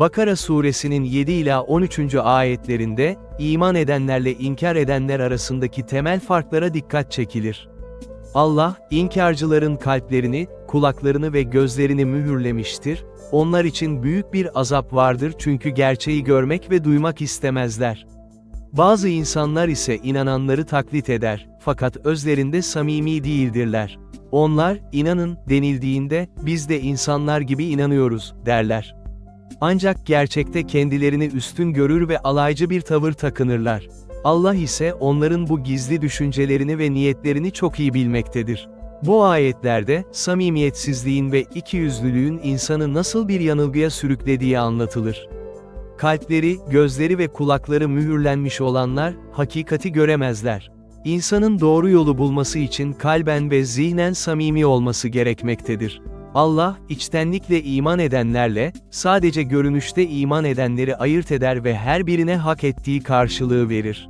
Bakara suresinin 7 ila 13. ayetlerinde, iman edenlerle inkar edenler arasındaki temel farklara dikkat çekilir. Allah, inkarcıların kalplerini, kulaklarını ve gözlerini mühürlemiştir, onlar için büyük bir azap vardır çünkü gerçeği görmek ve duymak istemezler. Bazı insanlar ise inananları taklit eder, fakat özlerinde samimi değildirler. Onlar, inanın, denildiğinde, biz de insanlar gibi inanıyoruz, derler. Ancak gerçekte kendilerini üstün görür ve alaycı bir tavır takınırlar. Allah ise onların bu gizli düşüncelerini ve niyetlerini çok iyi bilmektedir. Bu ayetlerde, samimiyetsizliğin ve ikiyüzlülüğün insanı nasıl bir yanılgıya sürüklediği anlatılır. Kalpleri, gözleri ve kulakları mühürlenmiş olanlar, hakikati göremezler. İnsanın doğru yolu bulması için kalben ve zihnen samimi olması gerekmektedir. Allah, içtenlikle iman edenlerle, sadece görünüşte iman edenleri ayırt eder ve her birine hak ettiği karşılığı verir.